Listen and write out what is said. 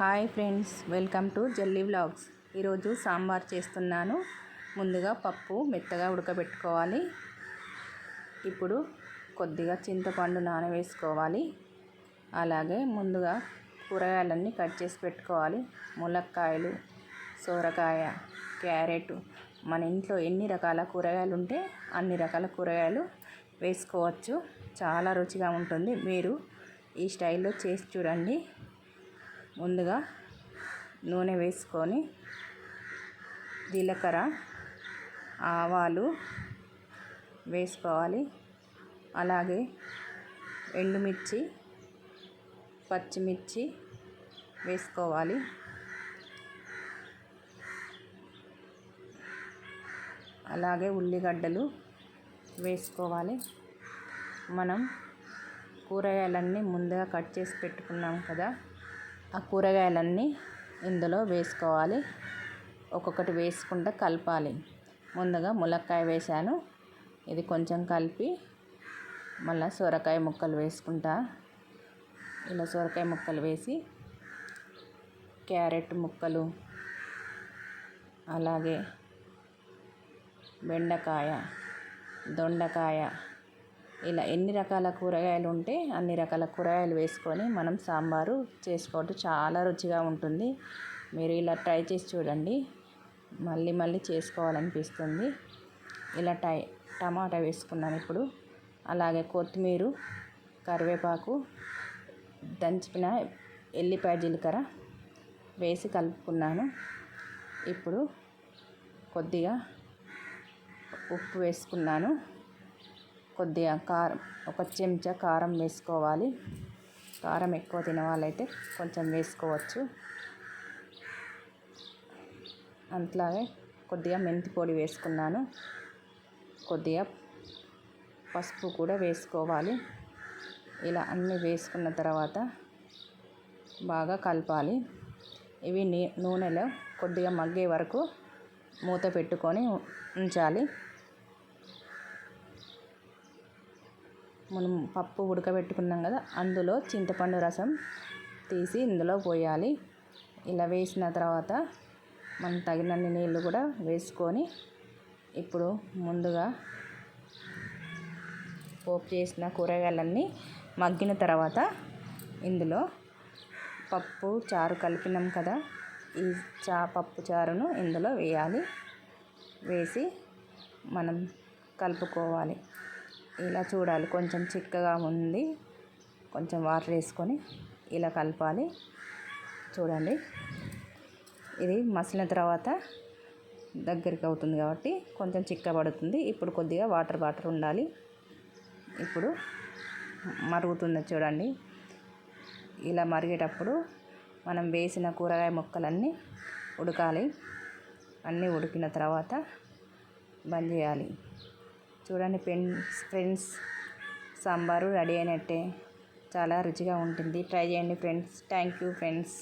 Hi friends welcome to Jalli vlogs. ఈరోజు సాంబార్ చేస్తున్నాను. ముందుగా పప్పు మెత్తగా ఉడకబెట్టుకోవాలి. ఇప్పుడు కొద్దిగా చింతపండు నానవేసుకోవాలి. అలాగే ముందుగా కూరగాయలన్నీ కట్ చేసి పెట్టుకోవాలి. ములక్కాయలు సోరకాయ క్యారెట్ మన ఇంట్లో ఎన్ని రకాల కూరగాయలు ఉంటే అన్ని రకాల కూరగాయలు వేసుకోవచ్చు. చాలా రుచిగా ఉంటుంది. మీరు ఈ స్టైల్లో చేసి చూడండి. ముందుగా నూనె వేసుకొని జీలకర్ర ఆవాలు వేసుకోవాలి. అలాగే ఎండుమిర్చి పచ్చిమిర్చి వేసుకోవాలి. అలాగే ఉల్లిగడ్డలు వేసుకోవాలి. మనం కూరగాయలన్నీ ముందుగా కట్ చేసి పెట్టుకున్నాం కదా. ఆ కూరగాయలన్నీ ఇందులో వేసుకోవాలి. ఒక్కొక్కటి వేసుకుంటూ కలపాలి. ముందుగా ములక్కాయ వేసాను ఇది కొంచెం కలిపి మళ్ళీ సొరకాయ ముక్కలు వేసుకుంటా. ఇలా సొరకాయ ముక్కలు వేసి క్యారెట్ ముక్కలు అలాగే బెండకాయ దొండకాయ ఇలా ఎన్ని రకాల కూరగాయలు ఉంటే అన్ని రకాల కూరగాయలు వేసుకొని మనం సాంబారు చేసుకోవటం చాలా రుచిగా ఉంటుంది. మీరు ఇలా ట్రై చేసి చూడండి. మళ్ళీ మళ్ళీ చేసుకోవాలనిపిస్తుంది. ఇలా టై టమాటా వేసుకున్నాను ఇప్పుడు. అలాగే కొత్తిమీర కరివేపాకు దంచిన ఎల్లిపాయ జీలకర్ర వేసి కలుపుకున్నాను. ఇప్పుడు కొద్దిగా ఉప్పు వేసుకున్నాను. కొద్దిగా కారం ఒక చెంచా కారం వేసుకోవాలి. కారం ఎక్కువ తినే కొంచెం వేసుకోవచ్చు. అట్లాగే కొద్దిగా మెంతి పొడి వేసుకున్నాను. కొద్దిగా పసుపు కూడా వేసుకోవాలి. ఇలా అన్నీ వేసుకున్న తర్వాత బాగా కలపాలి. ఇవి నూనెలో కొద్దిగా మగ్గే వరకు మూత పెట్టుకొని ఉంచాలి. మనం పప్పు ఉడకబెట్టుకున్నాం కదా అందులో చింతపండు రసం తీసి ఇందులో పోయాలి. ఇలా వేసిన తర్వాత మనం తగినన్ని నీళ్ళు కూడా వేసుకొని ఇప్పుడు ముందుగా పోపు చేసిన కూరగాయలన్నీ మగ్గిన తర్వాత ఇందులో పప్పు చారు కలిపినాం కదా ఈ చా పప్పు చారును ఇందులో వేయాలి. వేసి మనం కలుపుకోవాలి. ఇలా చూడాలి. కొంచెం చిక్కగా ఉంది. కొంచెం వాటర్ వేసుకొని ఇలా కలపాలి. చూడండి. ఇది మసిలిన తర్వాత దగ్గరికి అవుతుంది కాబట్టి కొంచెం చిక్కబడుతుంది ఇప్పుడు కొద్దిగా వాటర్ వాటర్ ఉండాలి. ఇప్పుడు మరుగుతుంది చూడండి. ఇలా మరిగేటప్పుడు మనం వేసిన కూరగాయ ముక్కలన్నీ ఉడకాలి. అన్నీ ఉడికిన తర్వాత బంద్ చేయాలి. చూడండి ఫ్రెండ్స్ ఫ్రెండ్స్ సాంబారు రెడీ అయినట్టే. చాలా రుచిగా ఉంటుంది. ట్రై చేయండి ఫ్రెండ్స్. Thank you friends.